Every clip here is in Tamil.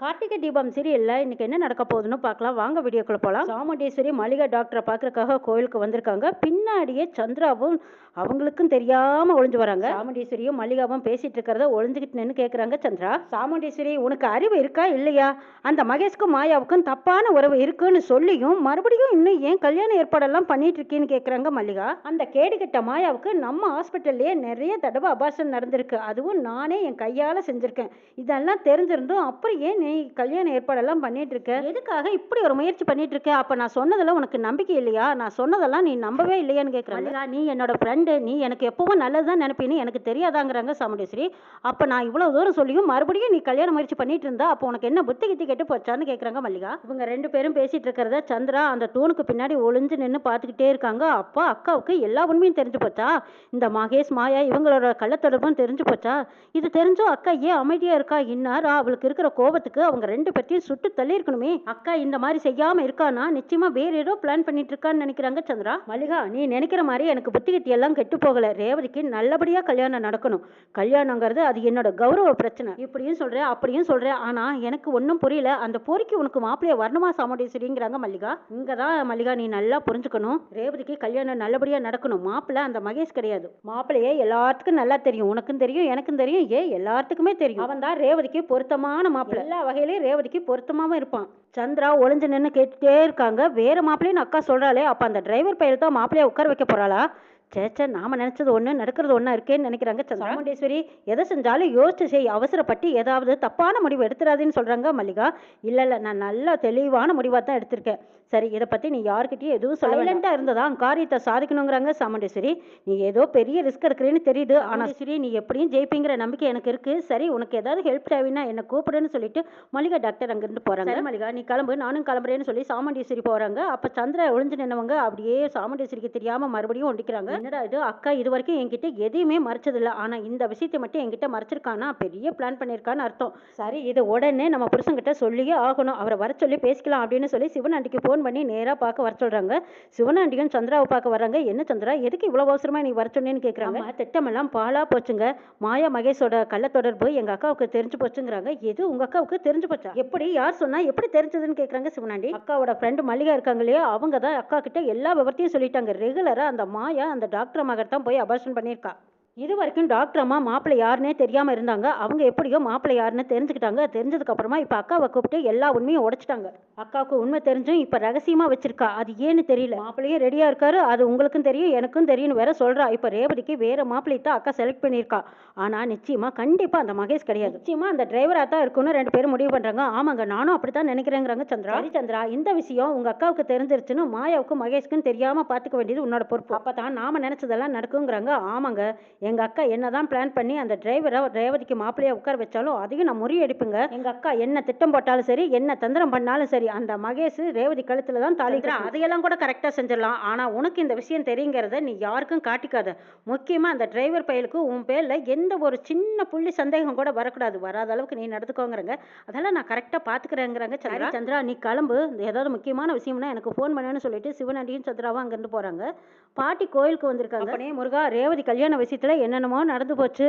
கார்த்திகை தீபம் சீரியல்ல இன்னைக்கு என்ன நடக்க போகுதுன்னு பார்க்கலாம். வாங்க வீடியோக்குள்ள போகலாம் சாமுண்டீஸ்வரி மளிகை டாக்டரை பார்க்கறக்காக கோயிலுக்கு வந்திருக்காங்க. பின்னாடியே சந்திராவும் அவங்களுக்கும் தெரியாம ஒளிஞ்சு வராங்க. சாமுண்டீஸ்வரியும் மல்லிகாவும் பேசிட்டு இருக்கிறத ஒளிஞ்சுக்கிட்டு நின்று கேட்குறாங்க சந்திரா. சாமுண்டேஸ்வரி உனக்கு அறிவு இருக்கா இல்லையா? அந்த மகேஷ்க்கும் மாயாவுக்கும் தப்பான உறவு இருக்குன்னு சொல்லியும் மறுபடியும் இன்னும் ஏன் கல்யாண ஏற்பாடெல்லாம் பண்ணிட்டு இருக்கேன்னு கேட்குறாங்க மல்லிகா. அந்த கேடுகட்ட மாயாவுக்கு நம்ம ஹாஸ்பிட்டல்லையே நிறைய தடவை அபார்ஷன் நடந்திருக்கு. அதுவும் நானே என் கையால் செஞ்சுருக்கேன். இதெல்லாம் தெரிஞ்சிருந்தும் அப்புறம் ஏன் நீ கல்யாண ஏற்பாடெல்லாம் பண்ணிட்டு இருக்க எதுக்காக இப்படி ஒரு முயற்சி பண்ணிட்டு இருக்க அப்ப நான் சொன்னதெல்லாம் உனக்கு நம்பிக்கை இல்லையா? நான் சொன்னதெல்லாம் நீ நம்பவே இல்லையான்னு கேட்குறாங்க நீ என்னோட ஃப்ரெண்டு நீ எனக்கு எப்பவும் நல்லதுதான் நினைப்பீன்னு எனக்கு தெரியாதாங்கிறாங்க சாமுண்டேஸ்வரி. அப்ப நான் இவ்வளவு தூரம் சொல்லியும் மறுபடியும் நீ கல்யாண முயற்சி பண்ணிட்டு இருந்தா அப்போ உனக்கு என்ன புத்தி கித்தி கெட்டு போச்சான்னு கேட்குறாங்க மல்லிகா. இவங்க ரெண்டு பேரும் பேசிட்டு இருக்கிறத சந்திரா அந்த தூணுக்கு பின்னாடி ஒளிஞ்சு நின்று பார்த்துக்கிட்டே இருக்காங்க. அப்பா அக்காவுக்கு எல்லா உண்மையும் தெரிஞ்சு போச்சா? இந்த மகேஷ் மாயா இவங்களோட கள்ளத்தொடர்பும் தெரிஞ்சு போச்சா? இது தெரிஞ்சும் அக்கா ஏன் அமைதியா இருக்கா? இன்னாரா? அவளுக்கு இருக்கிற கோபத்துக்கு அவங்க ரெண்டு பேர்த்தையும் சுட்டு தள்ளியிருக்கணுமே. அக்கா இந்த மாதிரி செய்யாமல் இருக்கானா? நிச்சயமாக வேறு ஏதோ பிளான் பண்ணிட்டு இருக்கான்னு நினைக்கிறாங்க சந்திரா. மல்லிகா நீ நினைக்கிற மாதிரி எனக்கு புத்திகத்தி எல்லாம் கெட்டு போகல. ரேவதிக்கு நல்லபடியாக கல்யாணம் நடக்கணும். கல்யாணங்கிறது அது என்னோட கௌரவ பிரச்சனை. இப்படியும் சொல்கிறேன் அப்படியும் சொல்கிறேன் ஆனால் எனக்கு ஒன்றும் புரியல. அந்த போரிக்கு உனக்கு மாப்பிள்ளைய வரணுமா சாமுண்டீஸ்வரிங்கிறாங்க மல்லிகா. இங்கே தான் மல்லிகா நீ நல்லா புரிஞ்சுக்கணும். ரேவதிக்கு கல்யாணம் நல்லபடியாக நடக்கணும். மாப்பிள்ளை அந்த மகேஷ் கிடையாது. மாப்பிள்ளையே எல்லாத்துக்கும் நல்லா தெரியும். உனக்கும் தெரியும் எனக்கும் தெரியும். ஏ எல்லாத்துக்குமே தெரியும். அவன் தான் ரேவதிக்கு பொருத்தமான மாப்பிள்ளை. எல்லா வகையிலையும் ரேவதிக்கு பொருத்தமாகவும் இருப்பான். சந்திரா ஒளிஞ்சு நின்று கேட்டுட்டே இருக்காங்க. வேற மாப்பிள்ளைன்னு அக்கா சொல்றாளே அப்போ அந்த டிரைவர் பையில தான் மாப்பிள்ளைய உட்கார வைக்க போறாளா? சேச்சே நாம நினைச்சது ஒண்ணு நடக்கிறது ஒண்ணா இருக்கேன்னு நினைக்கிறாங்க சாமுண்டேஸ்வரி. எதை செஞ்சாலும் யோசிச்சு செய் அவசரப்பட்டு ஏதாவது தப்பான முடிவு எடுத்துறாதேன்னு சொல்றாங்க மல்லிகா. இல்ல இல்ல நான் நல்ல தெளிவான முடிவா தான் எடுத்திருக்கேன். சரி இதை பத்தி நீ யார்கிட்டயும் எதுவும் சைலண்டா இருந்ததா காரியத்தை சாதிக்கணுங்கிறாங்க சாமுண்டேஸ்வரி. நீ ஏதோ பெரிய ரிஸ்க் எடுக்கிறேன்னு தெரியுது. ஆனா சரி நீ எப்படியும் ஜெயிப்பீங்கிற நம்பிக்கை எனக்கு இருக்கு. சரி உனக்கு ஏதாவது ஹெல்ப் தேவைன்னா என்ன கூப்பிடுன்னு சொல்லிட்டு மல்லிகா டாக்டர் அங்கிருந்து போறாங்க. சரி மல்லிகா நீ கிளம்பு. நானும் கிளம்புறேன்னு சொல்லி சாமுண்டேஸ்வரி போறாங்க. அப்ப சந்திரா ஒளிஞ்சு நின்னவங்க அப்படியே சாமுண்டேஸ்வரிக்கு தெரியாம மறுபடியும் ஒண்டிக்கிறாங்க. என்னடா இது? அக்கா இது வரைக்கும் என்கிட்ட எதையுமே மறைச்சதில்ல. ஆனா இந்த விஷயத்தை மட்டும் என்கிட்ட மறைச்சிருக்கானா பெரிய பிளான் பண்ணியிருக்கான்னு அர்த்தம். சரி இது உடனே நம்ம புருஷன்கிட்ட சொல்லியே ஆகணும். அவரை வர சொல்லி பேசிக்கலாம் அப்படின்னு சொல்லி சிவனாண்டிக்கு ஃபோன் பண்ணி நேரா பார்க்க வர சொல்றாங்க. சிவனாண்டியும் சந்திராவை பார்க்க வர்றாங்க. என்ன சந்திரா எதுக்கு இவ்வளவு அவசரமா நீ வர சொன்னேன்னு கேட்குறாங்க திட்டமெல்லாம் பாலா போச்சுங்க. மாயா மகேஷோட கள்ள தொடர்பு எங்க அக்காவுக்கு தெரிஞ்சு போச்சுங்கிறாங்க. எது உங்க அக்காவுக்கு தெரிஞ்சு போச்சா? எப்படி யார் சொன்னா எப்படி தெரிஞ்சதுன்னு கேட்குறாங்க சிவனாண்டி. அக்காவோட ஃப்ரெண்டு மல்லிகா இருக்காங்க இல்லையா? அவங்க தான் அக்கா கிட்ட எல்லா விவரத்தையும் சொல்லிட்டாங்க. ரெகுலரா அந்த மாயா அந்த டாக்டர் மகர் தான் போய் அபார்ஷன் பண்ணியிருக்கா. இது வரைக்கும் டாக்டர் அம்மா மாப்பிள்ளை யாருன்னே தெரியாம இருந்தாங்க. அவங்க எப்படியோ மாப்பிள்ளை யாருன்னு தெரிஞ்சுக்கிட்டாங்க. தெரிஞ்சதுக்கு அப்புறமா இப்ப அக்காவை கூப்பிட்டு எல்லா உண்மையும் உடைச்சிட்டாங்க. அக்காவுக்கு உண்மை தெரிஞ்சும் இப்ப ரகசியமா வச்சிருக்கா. அது ஏன்னு தெரியல. மாப்பிள்ளையும் ரெடியா இருக்காரு. அது உங்களுக்கும் தெரியும் எனக்கும் தெரியும்னு வேற சொல்றா. இப்ப ரேவதிக்கு வேற மாப்பிள்ளை தான் அக்கா செலக்ட் பண்ணியிருக்கா. ஆனா நிச்சயமா கண்டிப்பா அந்த மகேஷ் கிடையாது. நிச்சயமா அந்த டிரைவரா தான் இருக்கும்னு ரெண்டு பேரும் முடிவு பண்றாங்க. ஆமாங்க நானும் அப்படித்தான் நினைக்கிறேங்கிறாங்க சந்திரா. சரி சந்திரா இந்த விஷயம் உங்க அக்காவுக்கு தெரிஞ்சிருச்சுன்னு மாயாவுக்கும் மகேஷ்க்கும் தெரியாம பாத்துக்க வேண்டியது உன்னோட பொறுப்பு. அப்பதான் நாம நினைச்சதெல்லாம் நடக்குங்கிறாங்க. ஆமாங்க எங்க அக்கா என்னதான் பிளான் பண்ணி அந்த டிரைவரை ரேவதிக்கு மாப்பிள்ளையா உட்கார வச்சாலும் அதையும் நான் முறியடிப்புங்க. எங்க அக்கா என்ன திட்டம் போட்டாலும் சரி என்ன தந்திரம் பண்ணாலும் சரி அந்த மகேஷ் ரேவதி கழுத்துல தான் கட்டணும். அதையெல்லாம் கூட கரெக்டா செஞ்சிடலாம். ஆனா உனக்கு இந்த விஷயம் தெரியுங்கிறத நீ யாருக்கும் காட்டிக்காத. முக்கியமா அந்த டிரைவர் பயலுக்கு உன் பேர்ல எந்த ஒரு சின்ன புள்ளி சந்தேகம் கூட வரக்கூடாது. வராத அளவுக்கு நீ நடந்துக்கோங்கிறங்க. அதெல்லாம் நான் கரெக்டா பாத்துக்கிறேங்கிறாங்க சந்திரா. சந்திரா நீ கிளம்பு. ஏதாவது முக்கியமான விஷயம்னா எனக்கு ஃபோன் பண்ணுன்னு சொல்லிட்டு சிவனாண்டியும் சந்திராவும் அங்கிருந்து போறாங்க. பாட்டி கோயிலுக்கு வந்திருக்காங்க. முருகா ரேவதி கல்யாண விஷயத்துல என்னென்னமோ நடந்து போச்சு.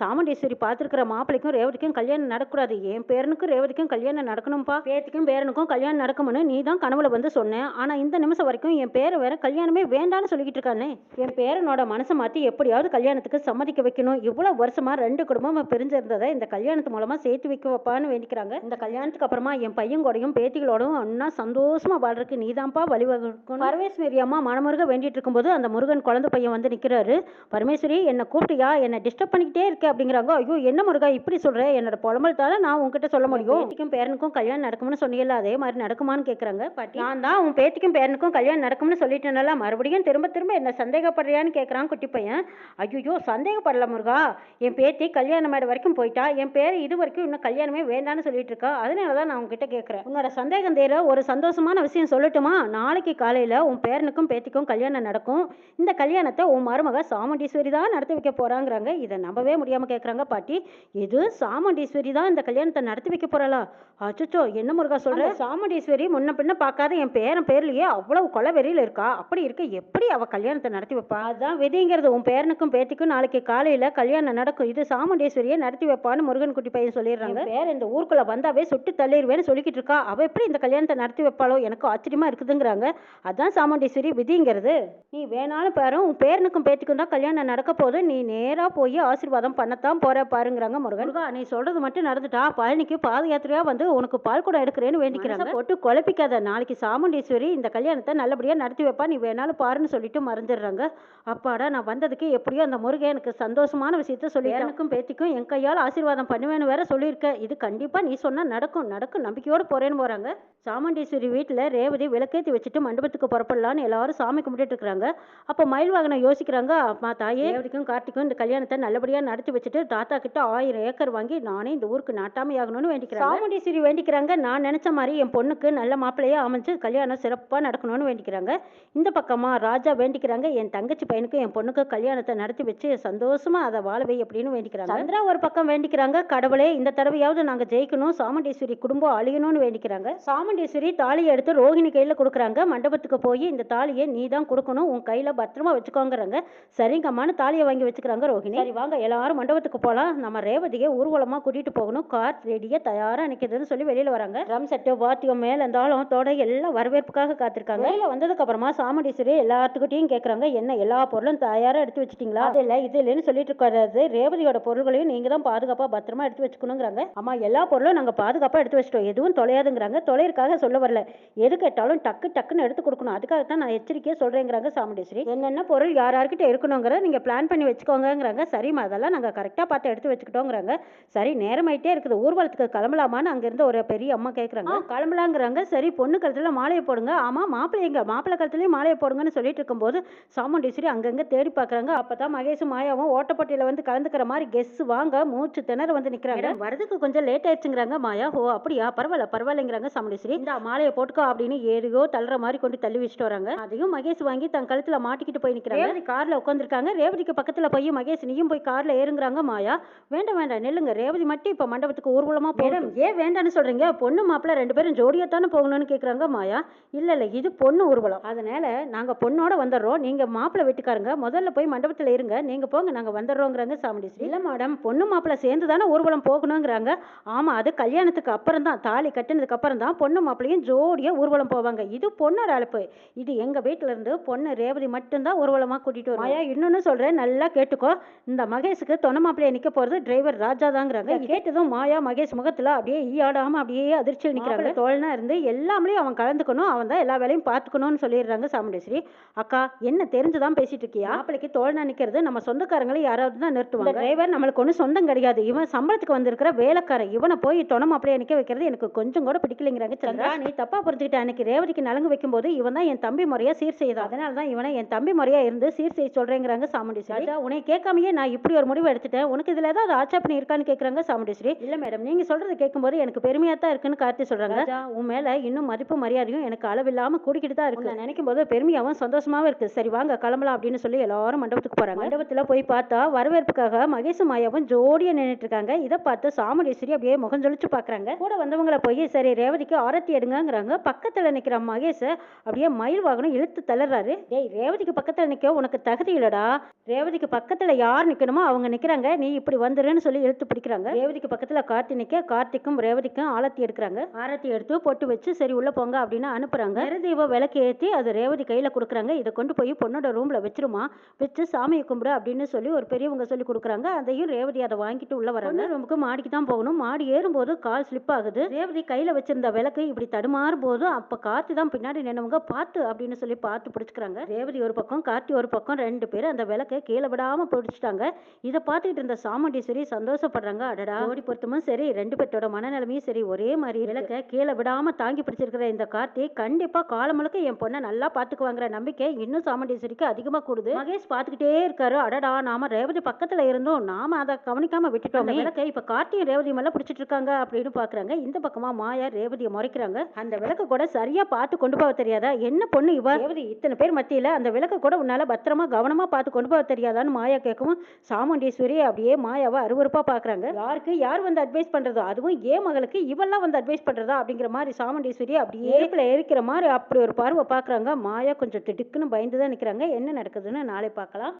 சாமுண்டீஸ்வரி பார்த்துருக்கிற மாப்பிள்ளைக்கும் ரேவதிக்கும் கல்யாணம் நடக்கூடாது என் பேரனுக்கும் ரேவதிக்கும் கல்யாணம் நடக்கணும்ப்பா பேத்திக்கும் பேரனுக்கும் கல்யாணம் நடக்கும்னு நீ தான் கனவுல வந்து சொன்னேன் ஆனால் இந்த நிமிஷம் வரைக்கும் என் பேரை வேற கல்யாணமே வேண்டான்னு சொல்லிக்கிட்டு இருக்கானே. என் பேரனோட மனசை மாற்றி எப்படியாவது கல்யாணத்துக்கு சம்மதிக்க வைக்கணும். இவ்வளோ வருஷமா ரெண்டு குடும்பம் பிரிஞ்சிருந்ததை இந்த கல்யாணத்து மூலமாக சேர்த்து வைக்க வைப்பான்னு வேண்டிக்கிறாங்க. இந்த கல்யாணத்துக்கு அப்புறமா என் பையன் கூடயும் பேத்திகளோடும் ஒன்னா சந்தோஷமா வாழ்றதுக்கு நீதான்ப்பா வழிவகுக்கணும். பரமேஸ்வரி அம்மா மனமுருக வேண்டிட்டு இருக்கும்போது அந்த முருகன் குழந்தை பையன் வந்து நிற்கிறாரு பரமேஸ்வரி என்னை கூப்பிட்டியா? என்னை டிஸ்டர்ப் பண்ணிக்கிட்டே இருக்க அப்படிங்கிறாங்க. ஐயோ என்ன முருகா இப்படி சொல்ற? என்னோட புலம்பல் தானே நான் உன்கிட்ட சொல்ல முடியும்? பேத்திக்கும் பேரனுக்கும் கல்யாணம் நடக்கும்னு சொன்னீங்கல்ல அதே மாதிரி நடக்குமான்னு கேட்குறாங்க பாட்டி நான் தான் உன் பேத்திக்கும் பேரனுக்கும் கல்யாணம் நடக்கும்னு சொல்லிட்டேனல மறுபடியும் திரும்ப திரும்ப என்ன சந்தேகப்படுறியான்னு கேட்குறான் குட்டி பையன். ஐயோ சந்தேகப்படல முருகா. என் பேத்தி கல்யாண மேடை வரைக்கும் போயிட்டா. என் பேர் இது வரைக்கும் இன்னும் கல்யாணமே வேண்டான்னு சொல்லிட்டு இருக்கா அதனால தான் நான் உங்ககிட்ட கேட்குறேன் உன்னோட சந்தேகம் தேர ஒரு சந்தோஷமான விஷயம் சொல்லட்டுமா? நாளைக்கு காலையில் உன் பேரனுக்கும் பேத்திக்கும் கல்யாணம் நடக்கும். இந்த கல்யாணத்தை உன் மருமக சாமுண்டீஸ்வரி தான் நடத்தி வைக்க போறாங்கறாங்க. இதை நம்பவே முடியாம கேக்குறாங்க. பாட்டி எது சாமுண்டீஸ்வரி தான் இந்த கல்யாணத்தை நடத்தி வைக்க போறாளா? அச்சோ என்ன முருகா சொல்ற? சாமுண்டீஸ்வரி முன்ன பின்ன பார்க்காத என் பேரன் பேர்லயே அவ்வளவு கொலை வெறியில இருக்கா? அப்படி இருக்க. எப்படி அவ கல்யாணத்தை நடத்தி வைப்பா? அதான் விதிங்கிறது. உன் பேரனுக்கும் பேத்திக்கும் நாளைக்கு காலையில கல்யாணம் நடக்கும். இது சாமுண்டீஸ்வரியே நடத்தி வைப்பான்னு முருகன் குட்டி பையன் சொல்லிடுறாங்க. பேர் இந்த ஊருக்குள்ள வந்தாவே சுட்டு தள்ளிடுவேன்னு சொல்லிக்கிட்டு இருக்கா? அவ எப்படி இந்த கல்யாணத்தை நடத்தி வைப்பாளோ? எனக்கு ஆச்சரியமா இருக்குதுங்கிறாங்க. அதான் சாமுண்டீஸ்வரி விதிங்கிறது. நீ வேணாலும் பாரு. உன் பேரனுக்கும் பேத்திக்கும் தான் கல்யாணம் நடக்க போகுது. நீ நேரா போய் ஆசீர்வாதம் பண்ணத்தான் போற பாருங்கிறாங்க முருகன். முருகா, நீ சொல்றது மட்டும் நடந்துட்டா பழனிக்கு பாத யாத்திரையா வந்து உனக்கு பால் கூட எடுக்கிறேன்னு வேண்டிக்கிறாங்க. போட்டு குழப்பிக்காத நாளைக்கு சாமுண்டீஸ்வரி இந்த கல்யாணத்தை நல்லபடியா நடத்தி வைப்பா நீ வேணாலும் பாருன்னு சொல்லிட்டு மறந்துடுறாங்க. அப்பாடா நான் வந்ததுக்கு எப்படியோ அந்த முருகன் எனக்கு சந்தோஷமான விஷயத்த சொல்லி எனக்கும் பேத்திக்கும் என் கையால் ஆசீர்வாதம் பண்ணுவேன்னு வேற சொல்லியிருக்க. இது கண்டிப்பா நீ சொன்னா நடக்கும் நடக்கும் நம்பிக்கையோட போறேன்னு போறாங்க. சாமுண்டீஸ்வரி வீட்டுல ரேவதி விளக்கேத்தி வச்சுட்டு மண்டபத்துக்கு புறப்படலான்னு எல்லாரும் சாமி கும்பிட்டுட்டு இருக்காங்க அப்போ மயில் வாகனம் யோசிக்கிறாங்க அம்மா தாயே ரேவதிக்கும் கார்த்திக்கும் இந்த கல்யாணத்தை நல்லபடியா நடத்தி வச்சுட்டு தாத்தா கிட்ட ஆயிரம் ஏக்கர் வாங்கி நானே இந்த ஊருக்கு நாட்டாமை ஆகணும்னு வேண்டிக்கிறாங்க. சாமுண்டீஸ்வரி வேண்டிக்கிறாங்க. நான் நினைச்ச மாதிரி என் பொண்ணுக்கு நல்ல மாப்பிள்ளையா அமைஞ்சு கல்யாணம் சிறப்பா நடக்கணும்னு வேண்டிக்கிறாங்க. இந்த பக்கமா ராஜா வேண்டிக்கிறாங்க. என் தங்கச்சி பையனுக்கு என் பொண்ணுக்கு கல்யாணத்தை நடத்தி வச்சு சந்தோஷமா அதை வாழவை அப்படின்னு வேண்டிக்கிறாங்க. சந்திரா ஒரு பக்கம் வேண்டிக்கிறாங்க. கடவுளே இந்த தடவையாவது நாங்க ஜெயிக்கணும். சாமுண்டீஸ்வரி குடும்பம் அழியணும்னு வேண்டிக்கிறாங்க. சாமுண்டீஸ்வரி தாலியை எடுத்து ரோகிணி கையில கொடுக்குறாங்க. மண்டபத்துக்கு போய் இந்த தாலியை நீ தான் கொடுக்கணும். உன் கையில பத்திரமா வச்சுக்கோங்கறாங்க. சரிங்கம்மான்னு தாலியை வாங்கி வச்சுக்கிறாங்க ரோகிணி சரி வாங்க. எல்லாரும் மண்டபத்துக்கு போலாம். நம்ம ரேவதியை ஊர்வலமா கூட்டிட்டு போகணும். கார் ரெடியா தயாரா நிக்குதுன்னு சொல்லி வெளியில வராங்க. ட்ரம் செட்டு வாத்தியம் மேல இருந்தாலும் தொடை எல்லாம் வரவேற்புக்காக காத்திருக்காங்க. வெளியில வந்ததுக்கு அப்புறமா சாமுண்டீஸ்வரி எல்லாத்துக்கிட்டையும் கேக்குறாங்க. என்ன எல்லா பொருளும் தயாரா எடுத்து வச்சிட்டீங்களா? அது இல்ல இது இல்லைன்னு சொல்லிட்டு இருக்காரு. ரேவதியோட பொருள்களையும் நீங்க தான் பாதுகாப்பா பத்திரமா எடுத்து வச்சுக்கணுங்கிறாங்க. அம்மா எல்லா பொருளும் நாங்க பாதுகாப்பா எடுத்து வச்சிட்டோம். எதுவும் தொலையாதுங்கிறாங்க. தொலைறதுக்காக சொல்ல வரல. எது கேட்டாலும் டக்கு டக்குன்னு எடுத்து கொடுக்கணும். அதுக்காக தான் நான் எச்சரிக்கையா சொல்றேங்கிறாங்க சாமுண்டீஸ்வரி என்னென்ன பொருள் யார் யார்கிட்ட இருக்கணுங்கிறத நீங்க பிளான் பண்ணி வச்சுக்கோங்கங்கிறாங்க. சரிம்மா அதெல்லாம் நாங்க கரெக்டா பார்த்து எடுத்து வச்சுக்கிட்டோங்கிறாங்க. சரி நேரமாயிட்டே இருக்குது. ஊர்வலத்துக்கு கிளம்பலாமான்னு அங்க இருந்த ஒரு பெரிய அம்மா கேக்குறாங்க. கிளம்பலாங்கிறாங்க. சரி பொண்ணு கழுத்துல மாலையை போடுங்க. ஆமா மாப்பிள்ளை எங்க? மாப்பிள்ளை கழுத்துலயும் மாலையை போடுங்கன்னு சொல்லிட்டு இருக்கும்போது சாமுண்டீஸ்வரி அங்கங்க தேடி பார்க்கறாங்க அப்பதான் மகேஷும் மாயாவும் ஓட்டப்பட்டியில வந்து கலந்துக்கிற மாதிரி கெஸ் வாங்க. மூச்சு திணற வந்து நிக்கிறாங்க. வரதுக்கு கொஞ்சம் லேட் ஆயிடுச்சுங்கிறாங்க மாயா. ஓ அப்படியா? பரவாயில்ல பரவாயில்லைங்கிறாங்க சாமுண்டீஸ்வரி இந்த மாலையை போட்டுக்கோ அப்படின்னு ஏறியோ தள்ளுற மாதிரி கொண்டு தள்ளி வச்சுட்டு வராங்க. அதையும் மகேஷ் வாங்கி தன் கழுத்துல மாட்டிக்கிட்டு போய் நிக்கிறாங்க. ரேவதி கார்ல உட்காந்துருக்காங்க ரேவதிக்கு பக்கத்துல போய் மகேஷ் நீயும் போய் கார்ல ஏறுங்கிறாங்க மாயா. வேண்டாம் வேண்டாம் நில்லுங்க. ரேவதி மட்டும் இப்ப மண்டபத்துக்கு ஊர்வலமா போடும் ஏன் வேண்டாம்னு சொல்றீங்க? பொண்ணு மாப்பிள்ள ரெண்டு பேரும் ஜோடியா தானே போகணும்னு கேக்குறாங்க மாயா. இல்ல இல்ல இது பொண்ணு ஊர்வலம். அதனால நாங்க பொண்ணோட வந்துடுறோம். நீங்க மாப்பிள்ளை வீட்டுக்காரங்க. முதல்ல போய் மண்டபத்துல இருங்க. நீங்க போங்க நாங்க வந்துடுறோங்கிறாங்க சாமுண்டீஸ்வரி இல்ல மேடம். பொண்ணு மாப்பிள்ளை சேர்ந்து தானே ஊர்வலம் போகணுங்கிறாங்க. ஆமா அது கல்யாணத்துக்கு அப்புறம் தான். தாலி கட்டினதுக்கு அப்புறம் தான் பொண்ணு மாப்பிள்ளையும் ஜோடியா ஊர்வலம் போவாங்க. இது பொண்ணோட அழைப்பு. இது எங்க வீட்ல இருந்து பொண்ணு ரேவதி மட்டும்தான் ஊர்வலமா கூட்டிட்டு வரும் மாயா இன்னொன்னு சொல்றேன். நல்லா கேட்டுக்கோ. இந்த மகேஷுக்கு தொண மாப்பிள்ளைய நிக்க போறது டிரைவர் ராஜா தாங்கிறாங்க கேட்டதும் மாயா மகேஷ் முகத்துல அப்படியே ஈயாடாம அப்படியே அதிர்ச்சியில் நிக்கிறாங்க. தோழனா இருந்து எல்லாமே அவன் கலந்துக்கணும். அவன் தான் எல்லா வேலையும் பார்த்துக்கணும்னு சொல்லிடுறாங்க சாமுண்டேஸ்வரி. அக்கா என்ன தெரிஞ்சுதான் பேசிட்டு இருக்கியா? மாப்பிளைக்கு தோழனா நிக்கிறது நம்ம சொந்தக்காரங்களை யாராவது தான் நிறுத்துவாங்க. டிரைவர் நம்மளுக்கு ஒன்றும் சொந்தம் கிடையாது. இவன் சம்பளத்துக்கு வந்திருக்கிற வேலைக்காரன். இவனை போய் தொண நிக்க வைக்கிறது எனக்கு கொஞ்சம் கூட பிடிக்கலைங்கிறாங்க சந்திரா. நீ தப்பா புரிஞ்சுக்கிட்ட. அன்னைக்கு ரேவதிக்கு நலங்கு வைக்கும்போது இவன் தான் என் தம்பி முறையா சீர் செய்தான். அதனால தான் இவனை என் தம்பி முறையா இருந்து சீர் செய்ய சொல்றேங்கிறாங்க சாமுண்டீஸ்வரி. ராஜா உன்னை கேட்காமயே நான் இப்படி ஒரு முடிவு எடுத்துட்டேன். உனக்கு இதுல ஏதாவது ஆட்சேபனை இருக்கான்னு கேக்குறாங்க சாமுண்டீஸ்வரி. இல்ல மேடம் நீங்க சொல்றதை கேட்கும்போது எனக்கு பெருமையா தான் இருக்குன்னு கார்த்தி சொல்றாங்க. உன் மேல இன்னும் மதிப்பு மரியாதையும் எனக்கு அளவில்லாம கூடிக்கிட்டு தான் இருக்கு. நான் நினைக்கும் போது பெருமையாவும் சந்தோஷமாவும் இருக்கு. சரி வாங்க கிளம்பலாம் அப்படின்னு சொல்லி எல்லாரும் மண்டபத்துக்கு போறாங்க. மண்டபத்துல போய் பார்த்தா வரவேற்புக்காக மகேஷும் மாயாவும் ஜோடியா நின்னுட்டு இருக்காங்க. இதை பார்த்து சாமுண்டீஸ்வரி அப்படியே முகம் ஜொலிச்சு பாக்குறாங்க. கூட வந்தவங்கள போய் சரி ரேவதிக்கு ஆரத்தி எடுங்கங்கிறாங்க. பக்கத்துல நிக்கிற மகேஷ் அப்படியே மயில் வாகனம் இழுத்து தள்ளுறாரு. டேய் ரேவதிக்கு பக்கத்துல நிக்க உனக்கு தகுதி இல்லடா. ரேவதிக்கு பக்கத்துல யார் நிக்கணுமோ அவங்க நிக்கிறாங்க. நீ இப்படி வந்துருன்னு சொல்லி இழுத்து பிடிக்கிறாங்க. ரேவதிக்கு பக்கத்துல கார்த்தி நிக்க கார்த்திக்கும் ரேவதிக்கும் ஆலத்தி எடுக்கிறாங்க. ஆரத்தி எடுத்து பொட்டு வச்சு சரி உள்ள போங்க அப்படின்னு அனுப்புறாங்க. நிறதீப விளக்கு ஏத்தி அது ரேவதி கையில கொடுக்குறாங்க. இதை கொண்டு போய் பொண்ணோட ரூம்ல வச்சிருமா? வச்சு சாமியை கும்பிடு அப்படின்னு சொல்லி ஒரு பெரியவங்க சொல்லி கொடுக்குறாங்க. அதையும் ரேவதி அதை வாங்கிட்டு உள்ள வராங்க. ரூமுக்கு மாடிக்கு தான் போகணும். மாடி ஏறும்போது கால் ஸ்லிப் ஆகுது. ரேவதி கையில வச்சிருந்த விளக்கு இப்படி தடுமாறும் போது அப்ப கார்த்தி தான் பின்னாடி நினைவுங்க பார்த்து அப்படின்னு சொல்லி பார்த்து பிடிச்சிக்கிறாங்க. ரேவதி ஒரு பக்கம் கார்த்தி ஒரு பக்கம் ரெண்டு பேரும் அந்த விளக்கை கீழே விடாம பிடிச்சிட்டாங்க. இதை பார்த்துக்கிட்டு இருந்த சாமுண்டீஸ்வரி சந்தோஷப்படுறாங்க. அடடா. ஓடி பொருத்தமும் சரி ரெண்டு பேர்த்தோட மனநிலைமையும் சரி ஒரே மாதிரி விளக்க கீழே விடாம தாங்கி பிடிச்சிருக்கிற இந்த கார்த்தி கண்டிப்பா காலம் முழுக்க என் பொண்ணை நல்லா பாத்துக்குவாங்கிற நம்பிக்கை இன்னும் சாமுண்டீஸ்வரிக்கு அதிகமா கூடுது. மகேஷ் பார்த்துக்கிட்டே இருக்காரு. அடடா நாம ரேவதி பக்கத்துல இருந்தோம். நாம அதை கவனிக்காம விட்டுட்டோம். விளக்கை இப்ப கார்த்தியும் ரேவதி மேல பிடிச்சிட்டு இருக்காங்க அப்படின்னு பாக்குறாங்க. இந்த பக்கமா மாயா ரேவதியை முறைக்கிறாங்க. அந்த விளக்க கூட சரியா பார்த்து கொண்டு போக தெரியாதா? என்ன பொண்ணு இவ? ரேவதி இத்தனை பேர் மத்தியில அந்த விளக்க கூட உன்னால பத்திரமா கவனமா பார்த்து கொண்டு போக தெரியாதா? தெரியாதான்னு மாயா கேட்கவும் சாமுண்டீஸ்வரி அப்படியே மாயாவை அருவறுப்பாக பார்க்குறாங்க யாருக்கு யார் வந்து அட்வைஸ் பண்ணுறதோ அதுவும் ஏன் மகளுக்கு இவெல்லாம் வந்து அட்வைஸ் பண்ணுறதா அப்படிங்கிற மாதிரி சாமுண்டீஸ்வரி அப்படியே இருக்கிற மாதிரி அப்படி ஒரு பார்வை பார்க்குறாங்க மாயா கொஞ்சம் திடுக்குன்னு பயந்து தான் நிற்கிறாங்க என்ன நடக்குதுன்னு நாளை பார்க்கலாம்.